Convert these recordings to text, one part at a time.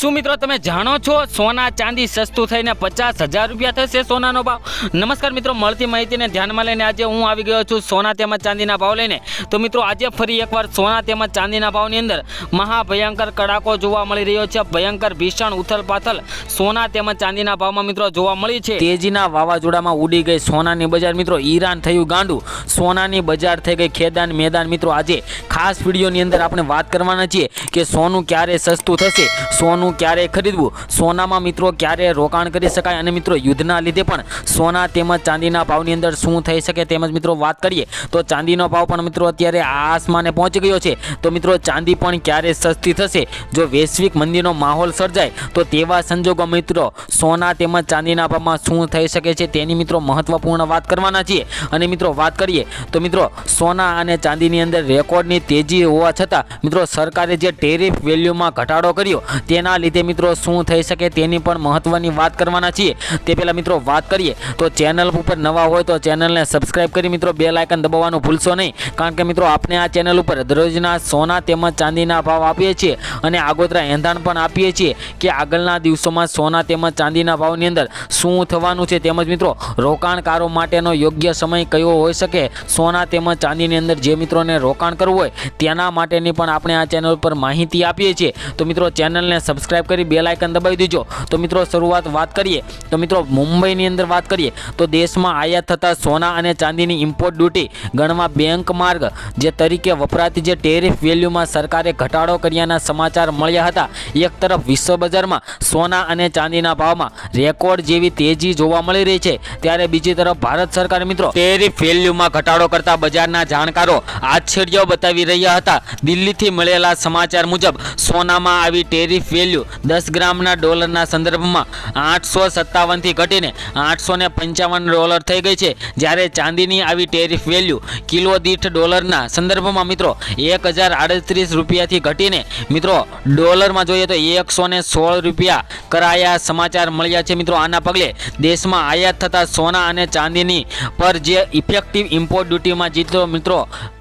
શું મિત્રો તમે જાણો છો? સોના ચાંદી સસ્તું થઈને પચાસ હજાર રૂપિયા થશે સોનાનો ભાવ. નમસ્કાર મિત્રો, મળતી માહિતીને ધ્યાનમાં લઈને આજે હું આવી ગયો છું સોના તેમજ ચાંદીના ભાવ લઈને. તો મિત્રો, આજે ફરી એકવાર સોના તેમજ ચાંદીના ભાવની અંદર મહાભયંકર કડાકો જોવા મળી રહ્યો છે. ભયંકર ભીષણ ઉથલપાથલ સોના તેમજ ચાંદીના ભાવમાં મિત્રો જોવા મળી છે. તેજીના વાવાઝોડામાં ઉડી ગઈ સોનાની બજાર મિત્રો ઈરાન થયું ગાંડું. સોનાની બજાર થઈ ગઈ ખેદાન મેદાન મિત્રો. આજે ખાસ વિડીયોની અંદર આપણે વાત કરવાના છીએ કે સોનું ક્યારે સસ્તું થશે? સોનું ક્યારે ખરીદવું? સોનામાં મિત્રો ક્યારે રોકાણ કરી શકાય? અને મિત્રો યુદ્ધના લીધે પણ સોના તેમજ ચાંદીના ભાવની અંદર શું થઈ શકે તેમજ મિત્રો વાત કરીએ, તો ચાંદીનો ભાવ પણ મિત્રો અત્યારે આસમાને પહોંચી ગયો છે. તો મિત્રો ચાંદી પણ ક્યારે સસ્તી થશે? જો વૈશ્વિક મંદીનો માહોલ સર્જાય, તો તેવા સંજોગો મિત્રો સોના તેમજ ચાંદીના ભાવમાં શું થઈ શકે છે તેની મિત્રો મહત્વપૂર્ણ વાત કરવાના છીએ. અને મિત્રો વાત કરીએ, તો મિત્રો સોના અને ચાંદીની અંદર રેકોર્ડની તેજી હોવા છતાં, મિત્રો સરકારે જે ટેરિફ વેલ્યુમાં ઘટાડો કર્યો, તેના લીધે મિત્રો શું થઈ શકે તેની પણ મહત્વની વાત કરવાના છીએ. તે પહેલાં મિત્રો વાત કરીએ. તો ચેનલ ઉપર નવા હોય તો ચેનલને સબસ્ક્રાઇબ કરી મિત્રો બે લાયકન દબાવવાનું ભૂલશો નહીં. કારણ કે મિત્રો આપણે આ ચેનલ ઉપર દરરોજના સોના તેમજ ચાંદીના ભાવ આપીએ છીએ અને આગોતરા એંધાણ પણ આપીએ છીએ કે આગળના દિવસોમાં સોના તેમજ ચાંદીના ભાવની અંદર શું થવાનું છે તેમજ મિત્રો રોકાણકારો માટેનો યોગ્ય સમય કયો હોઈ શકે? સોના તેમજ ચાંદીની અંદર જે મિત્રોને રોકાણ કરવું હોય તેના માટેની પણ આપણે આ ચેનલ પર માહિતી આપીએ છીએ. તો મિત્રો ચેનલને સબસ્ક્રાઇબ કરી બે લાઇકન દબાવી દેજો. તો મિત્રો, શરૂઆત વાત કરીએ. તો મિત્રો, મુંબઈની અંદર વાત કરીએ, તો દેશમાં આયાત થતા સોના અને ચાંદીની ઇમ્પોર્ટ ડ્યુટી ગણવા બેંક માર્ગ, જે તરીકે વપરાતી જે ટેરિફ વેલ્યુમાં સરકારે ઘટાડો કર્યાના સમાચાર મળ્યા હતા. એક તરફ વિશ્વ બજારમાં સોના અને ચાંદીના ભાવમાં રેકોર્ડ જેવી તેજી જોવા મળી રહી છે. ત્યારે બીજી તરફ ભારત સરકાર મિત્રો ટેરિફ વેલ્યુમાં ઘટાડો કરતા બજારના જાણકારો આશ્ચર્ય બતાવી રહ્યા હતા. દિલ્હીથી મળેલા સમાચાર મુજબ, સોનામાં આવી ટેરિફ વેલ્યુ દસ ગ્રામના ડોલરના સંદર્ભમાં આઠસો સત્તાવનથી ઘટીને આઠસો ને પંચાવન ડોલર થઈ ગઈ છે. જ્યારે ચાંદીની આવી ટેરિફ વેલ્યુ કિલો દીઠ ડોલરના સંદર્ભમાં મિત્રો એક હજાર આડત્રીસ રૂપિયાથી ઘટીને મિત્રો ડોલરમાં જોઈએ તો એકસો ને સોળ રૂપિયા કરાયા સમાચાર મળ્યા છે મિત્રો. આના પગલે દેશમાં આયાત થતા સોના અને ચાંદીની પર જે ઇફેક્ટિવ ઇમ્પોર્ટ ડ્યુટીમાં જીતો મિત્રો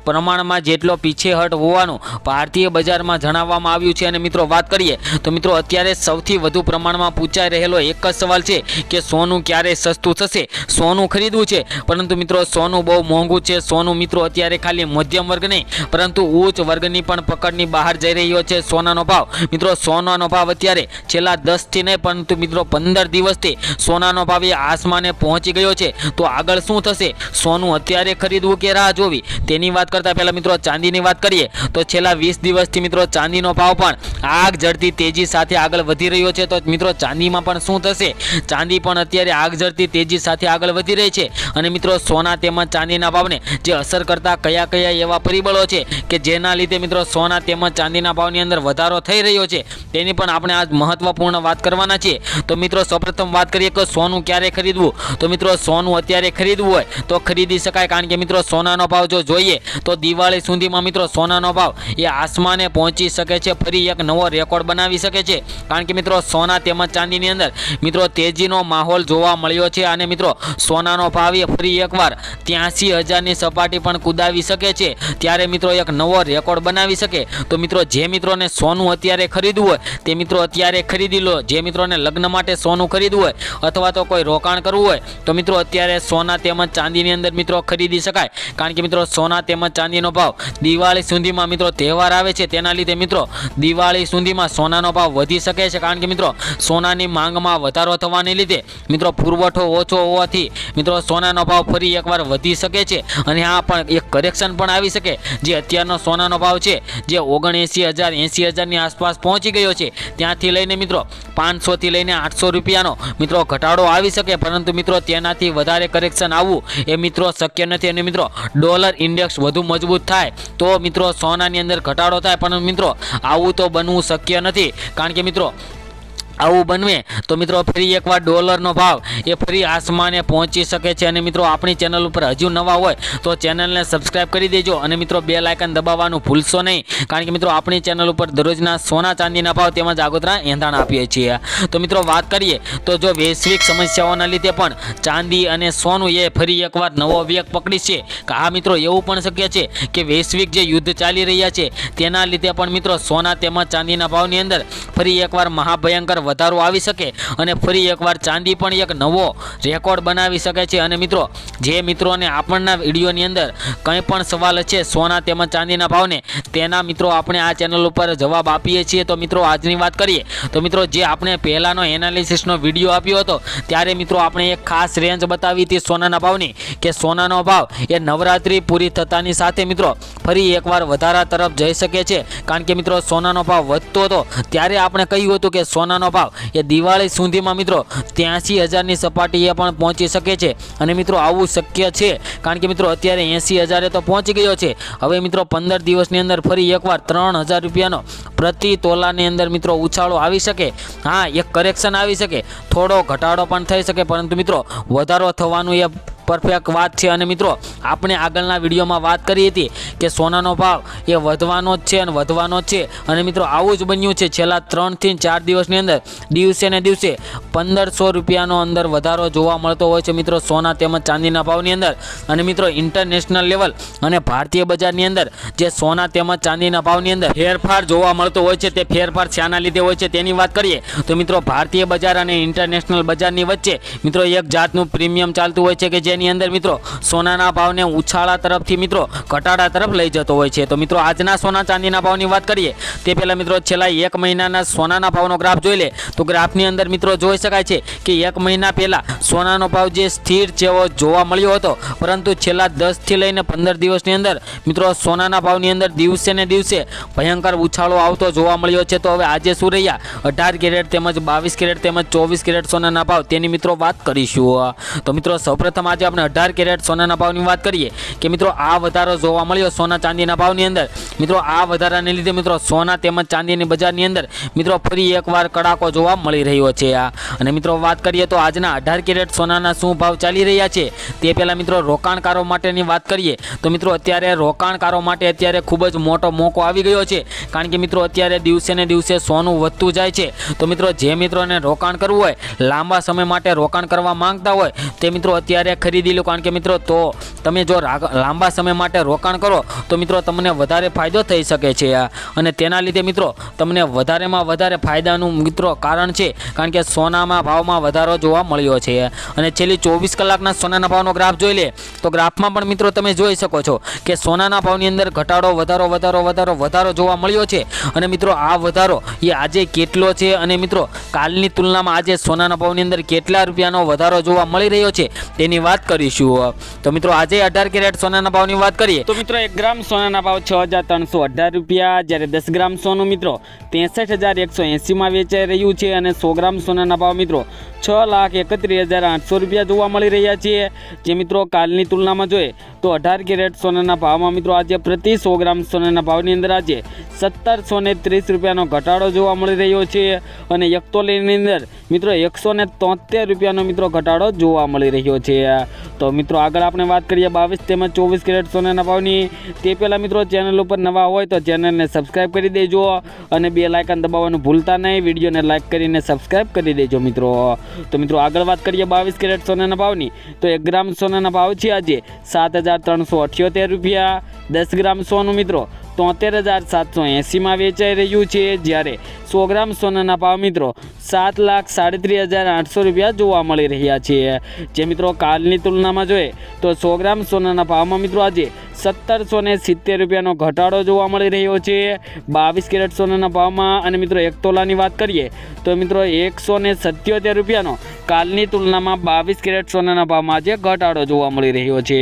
પ્રમાણમાં જેટલો પીછેહટ હોવાનું ભારતીય બજારમાં જણાવવામાં આવ્યું છે. અને મિત્રો, વાત કરીએ તો મિત્રો, અત્યારે સૌથી વધુ પ્રમાણમાં પૂછાઈ રહેલો એક જ સવાલ છે કે સોનું ક્યારે સસ્તું થશે? સોનું ખરીદવું છે. પરંતુ મિત્રો, સોનું બહુ મોંઘું છે. સોનું મિત્રો, અત્યારે ખાલી મધ્યમ વર્ગ નહીં, પરંતુ ઉચ્ચ વર્ગની પણ પકડની બહાર જઈ રહ્યો છે સોનાનો ભાવ. મિત્રો, સોનાનો ભાવ અત્યારે છેલ્લા દસથી નહીં, પરંતુ મિત્રો, પંદર દિવસથી સોનાનો ભાવ એ આસમાને પહોંચી ગયો છે. તો આગળ શું થશે? સોનું અત્યારે ખરીદવું કે રાહ જોવી? તેની વાત કરતા પહેલા મિત્રો ચાંદીની વાત કરીએ, તો છેલ્લા વીસ દિવસથી મિત્રો ચાંદીનો ભાવ પણ આગ ઝડતી તેજી સાથે આગળ વધી રહ્યો છે. તો મિત્રો ચાંદીમાં પણ શું થશે? ચાંદી પણ અત્યારે આગ ઝડતી તેજી સાથે આગળ વધી રહી છે. અને મિત્રો સોના તેમજ ચાંદીના ભાવને જે અસર કરતા કયા કયા એવા પરિબળો છે કે જેના લીધે મિત્રો સોના તેમજ ચાંદીના ભાવની અંદર વધારો થઈ રહ્યો છે, તેની પણ આપણે આજ મહત્વપૂર્ણ વાત કરવાના છીએ. તો મિત્રો સૌપ્રથમ વાત કરીએ કે સોનું ક્યારે ખરીદવું? તો મિત્રો સોનું અત્યારે ખરીદવું હોય તો ખરીદી શકાય, કારણ કે મિત્રો સોનાનો ભાવ જો જોઈએ તો દિવાળી સુધીમાં મિત્રો સોનાનો ભાવ એ આસમાને પહોંચી શકે છે. ફરી એક નવો રેકોર્ડ બનાવી શકે છે. કારણ કે મિત્રો સોના તેમજ ચાંદીની અંદર મિત્રો તેજીનો માહોલ જોવા મળ્યો છે અને મિત્રો સોનાનો ભાવ એ ફરી એકવાર ત્યાંસી હજારની સપાટી પણ કુદાવી શકે છે. ત્યારે મિત્રો એક નવો રેકોર્ડ બનાવી શકે. તો મિત્રો જે મિત્રોને સોનું અત્યારે ખરીદવું હોય તે મિત્રો અત્યારે ખરીદી લો. જે મિત્રોને લગ્ન માટે સોનું ખરીદવું હોય અથવા તો કોઈ રોકાણ કરવું હોય તો મિત્રો અત્યારે સોના તેમજ ચાંદીની અંદર મિત્રો ખરીદી શકાય. કારણ કે મિત્રો સોના તેમજ ચાંદીનો ભાવ. દિવાળી સુધીમાં મિત્રો તહેવાર આવે છે, તેના લીધે મિત્રો દિવાળી સુધીમાં સોનાનો ભાવ વધી શકે છે. કારણ કે મિત્રો સોનાની માંગમાં વધારો થવાને લીધે મિત્રો પુરવઠો ઓછો હોવાથી મિત્રો સોનાનો ભાવ ફરી એકવાર વધી શકે છે. અને આ પણ એક કરેક્શન પણ આવી શકે. જે અત્યારનો સોનાનો ભાવ છે, જે ઓગણએંસી હજાર, એંસી હજારની આસપાસ પહોંચી ગયો છે. ત્યાંથી લઈને મિત્રો પાંચસોથી લઈને આઠસો રૂપિયાનો મિત્રો ઘટાડો આવી શકે. પરંતુ મિત્રો તેનાથી વધારે કરેક્શન આવવું એ મિત્રો શક્ય નથી. અને મિત્રો ડોલર ઇન્ડેક્સ વધુ મજબૂત થાય તો મિત્રો સોનાની અંદર ઘટાડો થાય. પણ મિત્રો, આવું તો બનવું શક્ય નથી. કારણ કે મિત્રો આવું બનવે તો મિત્રો ફરી એકવાર ડોલરનો ભાવ એ ફરી આસમાને પહોંચી શકે છે. અને મિત્રો આપણી ચેનલ ઉપર હજુ નવા હોય તો ચેનલને સબસ્ક્રાઇબ કરી દેજો અને મિત્રો બે લાયકન દબાવવાનું ભૂલશો નહીં. કારણ કે મિત્રો આપણી ચેનલ ઉપર દરરોજના સોના ચાંદીના ભાવ તેમજ આગોતરા એંધાણ આપીએ છીએ. તો મિત્રો વાત કરીએ તો જો વૈશ્વિક સમસ્યાઓના લીધે પણ ચાંદી અને સોનું એ ફરી એકવાર નવો વેગ પકડી છે. કે આ મિત્રો એવું પણ શક્ય છે કે વૈશ્વિક જે યુદ્ધ ચાલી રહ્યા છે તેના લીધે પણ મિત્રો સોના તેમજ ચાંદીના ભાવની અંદર ફરી એકવાર મહાભયંકર વધારો આવી શકે અને ફરી એકવાર ચાંદી પણ એક નવો રેકોર્ડ બનાવી શકે છે. અને મિત્રો, જે મિત્રોને આપણના વિડીયોની અંદર કંઈ પણ સવાલ છે સોના તેમજ ચાંદીના ભાવને, તેના મિત્રો આપણે આ ચેનલ ઉપર જવાબ આપીએ છીએ. તો મિત્રો, આજની વાત કરીએ. તો મિત્રો, જે આપણે પહેલાંનો એનાલિસિસનો વીડિયો આપ્યો હતો, ત્યારે મિત્રો આપણે એક ખાસ રેન્જ બતાવી હતી સોનાના ભાવની, કે સોનાનો ભાવ એ નવરાત્રિ પૂરી થતાની સાથે મિત્રો, ફરી એકવાર વધારા તરફ જઈ શકે છે. કારણ કે મિત્રો, સોનાનો ભાવ વધતો હતો. ત્યારે આપણે કહ્યું હતું કે સોનાનો ભાવ એ દિવાળી સુધીમાં મિત્રો ત્યાંસી હજારની સપાટીએ પણ પહોંચી શકે છે. અને મિત્રો આવું શક્ય છે, કારણ કે મિત્રો અત્યારે એંસી હજારે તો પહોંચી ગયો છે. હવે મિત્રો પંદર દિવસની અંદર ફરી એકવાર ત્રણ હજાર રૂપિયાનો પ્રતિ તોલાની અંદર મિત્રો ઉછાળો આવી શકે. હા, એક કરેક્શન આવી શકે. થોડો ઘટાડો પણ થઈ શકે, પરંતુ મિત્રો વધારો થવાનું એ પરફેક્ટ વાત છે. અને મિત્રો, આપણે આગળના વિડીયોમાં વાત કરી હતી કે સોનાનો ભાવ એ વધવાનો જ છે અને વધવાનો જ છે. અને મિત્રો, આવું જ બન્યું છે. છેલ્લા ત્રણથી ચાર દિવસની અંદર દિવસે ને દિવસે પંદરસો રૂપિયાનો અંદર વધારો જોવા મળતો હોય છે મિત્રો સોના તેમજ ચાંદીના ભાવની અંદર. અને મિત્રો ઇન્ટરનેશનલ લેવલ અને ભારતીય બજારની અંદર જે સોના તેમજ ચાંદીના ભાવની અંદર ફેરફાર જોવા મળતો હોય છે, તે ફેરફાર શાના લીધે હોય છે તેની વાત કરીએ તો મિત્રો, ભારતીય બજાર અને ઇન્ટરનેશનલ બજારની વચ્ચે મિત્રો એક જાતનું પ્રીમિયમ ચાલતું હોય છે કે જેની અંદર મિત્રો સોનાના ભાવને ઉછાળા તરફથી મિત્રો ઘટાડા તરફ લઈ જતો હોય છે. તો મિત્રો આજના સોના ચાંદીના ભાવની વાત કરીએ, તે પહેલાં મિત્રો છેલ્લા એક મહિનાના સોનાના ભાવનો ગ્રાફ જોઈ લે. તો ગ્રાફની અંદર મિત્રો જોઈ શકાય છે કે એક મહિના પહેલાં સોનાનો ભાવ જે સ્થિર જેવો જોવા મળ્યો હતો, પરંતુ છેલ્લા દસથી લઈને પંદર દિવસની અંદર મિત્રો સોનાના ભાવની અંદર દિવસે ને દિવસે ભયંકર ઉછાળો આવતો જોવા મળ્યો છે. તો હવે આજે શું રહ્યા? અઢાર કેરેટ તેમજ બાવીસ કેરેટ તેમજ ચોવીસ કેરેટ સોનાના ભાવ તેની મિત્રો વાત કરીશું. તો મિત્રો સૌપ્રથમ આજે આપણે અઢાર કેરેટ સોનાના ભાવની વાત કરીએ કે મિત્રો આ વધારો જોવા મળ્યો સોના ચાંદીના ભાવની અંદર. મિત્રો આ વધારાને લીધે મિત્રો સોના તેમજ ચાંદીની બજારની અંદર મિત્રો ફરી એકવાર કડાકો જોવા મળી રહ્યો છે આ. અને મિત્રો વાત કરીએ તો આજના અઢાર કેરેટ સોનાના શું ભાવ ચાલી રહ્યા છે તે પહેલાં મિત્રો રોકાણકારો માટેની વાત કરીએ તો મિત્રો અત્યારે રોકાણકારો માટે અત્યારે ખૂબ જ મોટો મોકો આવી ગયો છે. કારણ કે મિત્રો અત્યારે દિવસે ને દિવસે સોનું વધતું જાય છે. તો મિત્રો જે મિત્રોને રોકાણ કરવું હોય, લાંબા સમય માટે રોકાણ કરવા માંગતા હોય, તે મિત્રો અત્યારે ખરીદી લો. કારણ કે મિત્રો, તો તમે જો લાંબા સમય માટે રોકાણ કરો, તો મિત્રો તમને વધારે ફાયદો થઈ શકે છે. અને તેના લીધે મિત્રો, તમને વધારેમાં વધારે ફાયદાનું મિત્રો કારણ છે, કારણ કે સોનામાં ભાવમાં વધારો જોવા મળ્યો છે. અને છેલ્લી ચોવીસ કલાકના સોનાના ભાવનો ગ્રાફ જોઈ લે, તો ગ્રાફમાં પણ મિત્રો તમે જોઈ શકો છો કે સોનાના ભાવની અંદર ઘટાડો, વધારો વધારો વધારો વધારો જોવા મળ્યો છે. અને મિત્રો, આ વધારો એ આજે કેટલો છે? અને મિત્રો, કાલની તુલનામાં આજે સોનાના ભાવની અંદર કેટલા રૂપિયાનો વધારો જોવા મળી રહ્યો છે? તેની વાત કરીશું તો મિત્રો આજે અઢાર કેરેટ સોનાના ભાવની વાત કરીએ. તો મિત્રો એક ગ્રામ સોનાના ભાવ છ હજાર ત્રણસો અઢાર રૂપિયા, જ્યારે દસ ગ્રામ સોનું મિત્રો ત્રેસઠ હજાર એકસો એંસીમાં વેચાઈ રહ્યું છે અને સો ગ્રામ સોનાના ભાવ મિત્રો છ લાખ એકત્રીસ હજાર આઠસો રૂપિયા જોવા મળી રહ્યા છે. જે મિત્રો કાલની તુલનામાં જોઈએ તો અઢાર કેરેટ સોનાના ભાવમાં મિત્રો આજે પ્રતિ સો ગ્રામ સોનાના ભાવની અંદર આજે સત્તરસો ત્રીસ રૂપિયાનો ઘટાડો જોવા મળી રહ્યો છે. અને એકતોલીની અંદર મિત્રો, એકસો ને તોતેર રૂપિયાનો મિત્રો ઘટાડો જોવા મળી રહ્યો છે. તો મિત્રો, આગળ આપણે વાત કરીએ બાવીસ તેમજ ચોવીસ કેરેટ સોનાના ભાવની. તે પહેલાં મિત્રો, ચેનલ ઉપર નવા હોય તો ચેનલને સબસ્ક્રાઈબ કરી દેજો અને બે લાઇકન દબાવવાનું ભૂલતા નહીં. વિડીયોને લાઇક કરીને સબસ્ક્રાઈબ કરી દેજો મિત્રો. તો મિત્રો, આગળ વાત કરીએ બાવીસ કેરેટ સોનાના ભાવની. તો એક ગ્રામ સોનાના ભાવ છે આજે સાત હજાર ત્રણસો અઠ્યોતેર રૂપિયા. દસ ગ્રામ સોનું મિત્રો, તોતેર હજાર સાતસો એંસીમાં વેચાઈ રહ્યું છે. જ્યારે સો ગ્રામ સોનાના ભાવ મિત્રો, સાત લાખ સાડત્રીસ હજાર આઠસો રૂપિયા જોવા મળી રહ્યા છે. જે મિત્રો કાલની તુલનામાં જોઈએ, તો સો ગ્રામ સોનાના ભાવમાં મિત્રો આજે સત્તરસો ને સિત્તેર રૂપિયાનો ઘટાડો જોવા મળી રહ્યો છે. બાવીસ કેરેટ સોનાના ભાવમાં અને મિત્રો એક તોલાની વાત કરીએ તો મિત્રો એકસો ને સત્યોતેર રૂપિયાનો કાલની તુલનામાં બાવીસ કેરેટ સોનાના ભાવમાં આજે ઘટાડો જોવા મળી રહ્યો છે.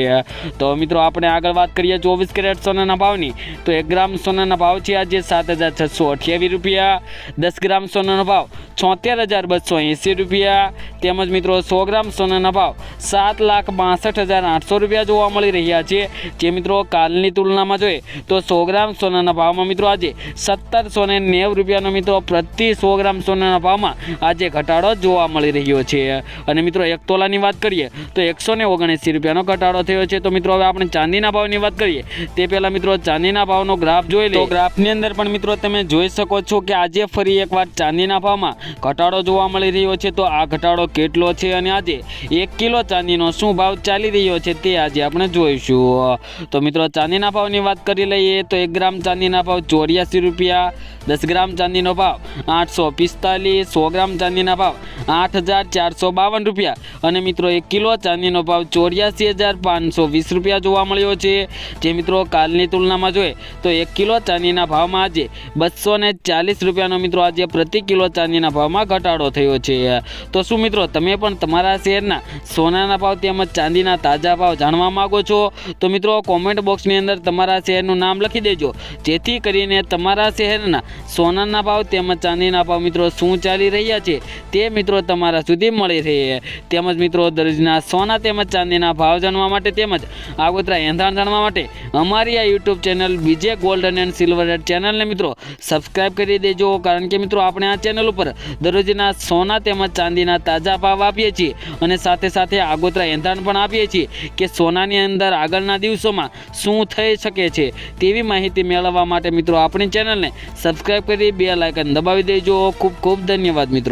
તો મિત્રો આપણે આગળ વાત કરીએ ચોવીસ કેરેટ સોનાના ભાવની. તો એક ગ્રામ સોનાના ભાવ છે આજે સાત હજાર છસો અઠ્યાવીસ રૂપિયા. દસ ગ્રામ સોનાનો ભાવ છોતેર હજાર બસો એંસી રૂપિયા. તેમજ મિત્રો સો ગ્રામ સોનાના ભાવ સાત લાખ બાસઠ હજાર આઠસો રૂપિયા જોવા મળી રહ્યા છે. જે મિત્રો મિત્રો, કાલની તુલનામાં જોઈએ તો સો ગ્રામ સોનાના ભાવમાં મિત્રો આજે સત્તરસો ને નેવું રૂપિયાનો મિત્રો પ્રતિ સો ગ્રામ સોનાના ભાવમાં આજે ઘટાડો જોવા મળી રહ્યો છે. અને મિત્રો, એક તોલાની વાત કરીએ તો એકસો ને ઓગણએંસી રૂપિયાનો ઘટાડો થયો છે. તો મિત્રો, હવે આપણે ચાંદીના ભાવની વાત કરીએ. તે પહેલાં મિત્રો, ચાંદીના ભાવનો ગ્રાફ જોઈ લો ગ્રાફની અંદર પણ મિત્રો, તમે જોઈ શકો છો કે આજે ફરી એકવાર ચાંદીના ભાવમાં ઘટાડો જોવા મળી રહ્યો છે. તો આ ઘટાડો કેટલો છે? અને આજે એક કિલો ચાંદીનો શું ભાવ ચાલી રહ્યો છે તે આજે આપણે જોઈશું. તો મિત્રો ચાંદીના ભાવની વાત કરી લઈએ તો એક ગ્રામ ચાંદીના ભાવ ચોર્યાસી રૂપિયા, દસ ગ્રામ ચાંદીનો ભાવ આઠસો પિસ્તાલીસ, સો ગ્રામ ચાંદીના ભાવ આઠ હજાર ચારસો બાવન રૂપિયા. અને મિત્રો એક કિલો ચાંદીનો ભાવ ચોર્યાસી હજાર પાંચસો વીસ રૂપિયા જોવા મળ્યો છે. જે મિત્રો કાલની તુલનામાં જોઈએ તો એક કિલો ચાંદીના ભાવમાં આજે બસો ને ચાલીસ રૂપિયાનો મિત્રો આજે પ્રતિ કિલો ચાંદીના ભાવમાં ઘટાડો થયો છે. તો શું મિત્રો તમે પણ તમારા શહેરના સોનાના ભાવ તેમજ ચાંદીના તાજા ભાવ જાણવા માગો છો? તો મિત્રો કોમેન્ટ બોક્સની અંદર તમારા શહેરનું નામ લખી દેજો. જેથી કરીને તમારા શહેરના સોનાના ભાવ તેમજ ચાંદીના ભાવ મિત્રો શું ચાલી રહ્યા છે તે મિત્રો તમારા સુધી મળી રહે તેમજ મિત્રો દરરોજના સોના તેમજ ચાંદીના ભાવ જાણવા માટે તેમજ આગોતરા એંધાણ જાણવા માટે અમારી આ YouTube channel BJ golden and silver ચેનલને મિત્રો સબસ્ક્રાઈબ કરી દેજો. કારણ કે મિત્રો આપણે આ ચેનલ ઉપર દરરોજના સોના તેમજ ચાંદીના તાજા ભાવ આપીએ છીએ અને સાથે સાથે આગોતરા એંધાણ પણ આપીએ છીએ કે સોનાની અંદર આગળના દિવસોમાં શું થઈ શકે છે તેવી માહિતી મેળવવા માટે મિત્રો આપણી ચેનલને સબસ્ક્રાઈબ કરી બે લાઇકન દબાવી દેજો. ખૂબ ખૂબ ધન્યવાદ મિત્રો.